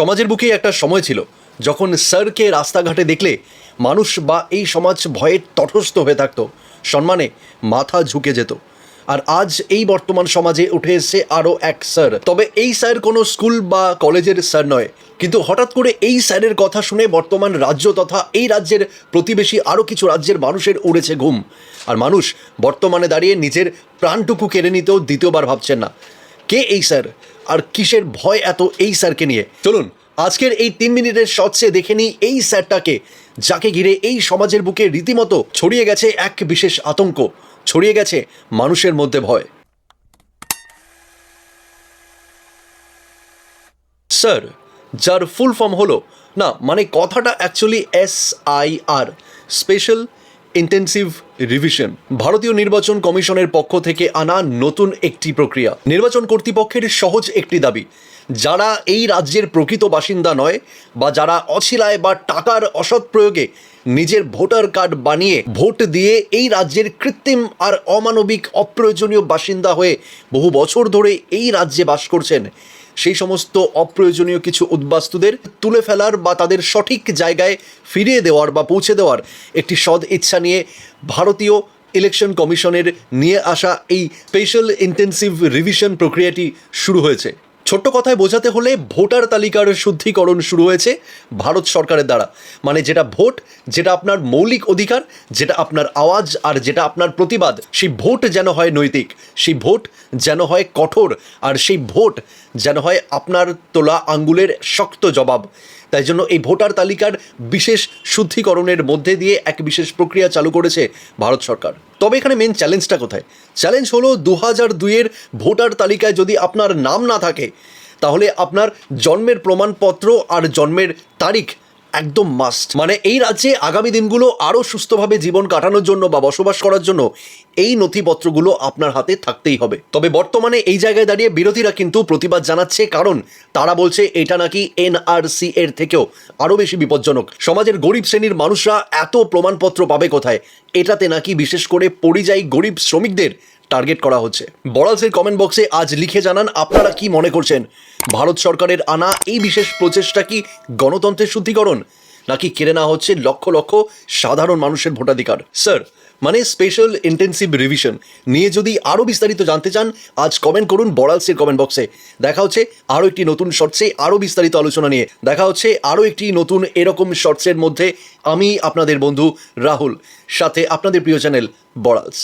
সমাজের বুকেই একটা সময় ছিল, যখন স্যারকে রাস্তাঘাটে দেখলে মানুষ বা এই সমাজ ভয়ে তটস্থ হয়ে থাকতো, সম্মানে মাথা ঝুঁকে যেত। আর আজ এই বর্তমান সমাজে উঠে এসেছে আরও এক স্যার। তবে এই স্যার কোনো স্কুল বা কলেজের স্যার নয়, কিন্তু হঠাৎ করে এই স্যারের কথা শুনে বর্তমান রাজ্য তথা এই রাজ্যের প্রতিবেশী আরও কিছু রাজ্যের মানুষের উড়েছে ঘুম। আর মানুষ বর্তমানে দাঁড়িয়ে নিজের প্রাণটুকু কেড়ে নিতেও দ্বিতীয়বার ভাবছেন না। কে এই স্যার? আর কিসের ভয় এত এই স্যারকে নিয়ে? চলুন, আজকের এই তিন মিনিটের শর্টসে দেখে নিই এই স্যারটাকে, যাকে ঘিরে এই সমাজের বুকে রীতিমতো ছড়িয়ে গেছে এক বিশেষ আতঙ্ক, ছড়িয়ে গেছে মানুষের মধ্যে ভয়। স্যার, যার ফুল ফর্ম হলো, না মানে কথাটা actually S I R special intensive revision ভারতীয় নির্বাচন কমিশনের পক্ষ থেকে আনা নতুন একটি প্রক্রিয়া। নির্বাচন কর্তৃপক্ষের সহজ একটি দাবি, যারা এই রাজ্যের প্রকৃত বাসিন্দা নয় বা যারা অছিলায় বা টাকার অসৎ প্রয়োগে নিজের ভোটার কার্ড বানিয়ে ভোট দিয়ে এই রাজ্যের কৃত্রিম আর অমানবিক অপ্রয়োজনীয় বাসিন্দা হয়ে বহু বছর ধরে এই রাজ্যে বাস করছেন সেই সমস্ত অপ্রয়োজনীয় কিছু উদ্বাস্তুদের তুলে ফেলার বা তাদের সঠিক জায়গায় ফিরিয়ে দেওয়ার বা পৌঁছে দেওয়ার একটি সদ ইচ্ছা নিয়ে ভারতীয় ইলেকশন কমিশনের নিয়ে আসা এই স্পেশাল ইন্টেন্সিভ রিভিশন প্রক্রিয়াটি শুরু হয়েছে। ছোট্ট কথায় বোঝাতে হলে ভোটার তালিকার শুদ্ধিকরণ শুরু হয়েছে ভারত সরকারের দ্বারা। মানে যেটা ভোট, যেটা আপনার মৌলিক অধিকার, যেটা আপনার আওয়াজ আর যেটা আপনার প্রতিবাদ, সেই ভোট যেন হয় নৈতিক, সেই ভোট যেন হয় কঠোর আর সেই ভোট যেন হয় আপনার তোলা আঙ্গুলের শক্ত জবাব। তাই জন্য এই ভোটার তালিকার বিশেষ শুদ্ধিকরণের মধ্যে দিয়ে এক বিশেষ প্রক্রিয়া চালু করেছে ভারত সরকার। তবে এখানে মেন চ্যালেঞ্জটা কোথায়? চ্যালেঞ্জ হলো দু হাজার দুইয়ের ভোটার তালিকায় যদি আপনার নাম না থাকে, তাহলে আপনার জন্মের প্রমাণপত্র আর জন্মের তারিখ একদম মাস্ট মানে এই রাজ্যে আগামী দিনগুলো আরও সুস্থভাবে জীবন কাটানোর জন্য বা বসবাস করার জন্য এই নথিপত্রগুলো আপনার হাতে থাকতেই হবে। তবে বর্তমানে এই জায়গায় দাঁড়িয়ে বিরোধীরা কিন্তু প্রতিবাদ জানাচ্ছে, কারণ তারা বলছে এটা নাকি এনআরসি এর থেকেও আরও বেশি বিপজ্জনক। সমাজের গরিব শ্রেণির মানুষরা এত প্রমাণপত্র পাবে কোথায়? এটাতে নাকি বিশেষ করে পরিযায়ী গরিব শ্রমিকদের টার্গেট করা হচ্ছে। বড়ালসের কমেন্ট বক্সে আজ লিখে জানান, আপনারা কি মনে করছেন? ভারত সরকারের আনা এই বিশেষ প্রচেষ্টা কি গণতন্ত্রের শুদ্ধিকরণ? নাকি কেড়ে নেওয়া হচ্ছে লক্ষ লক্ষ সাধারণ মানুষের ভোটাধিকার? স্যার মানে স্পেশাল ইন্টেন্সিভ রিভিশন নিয়ে যদি আরও বিস্তারিত জানতে চান, আজ কমেন্ট করুন বড়ালসের কমেন্ট বক্সে দেখা হচ্ছে আরও একটি নতুন শর্টসে আরও বিস্তারিত আলোচনা নিয়ে। দেখা হচ্ছে আরও একটি নতুন এরকম শর্টসের মধ্যে আমি আপনাদের বন্ধু রাহুল, সাথে আপনাদের প্রিয় চ্যানেল বড়ালস।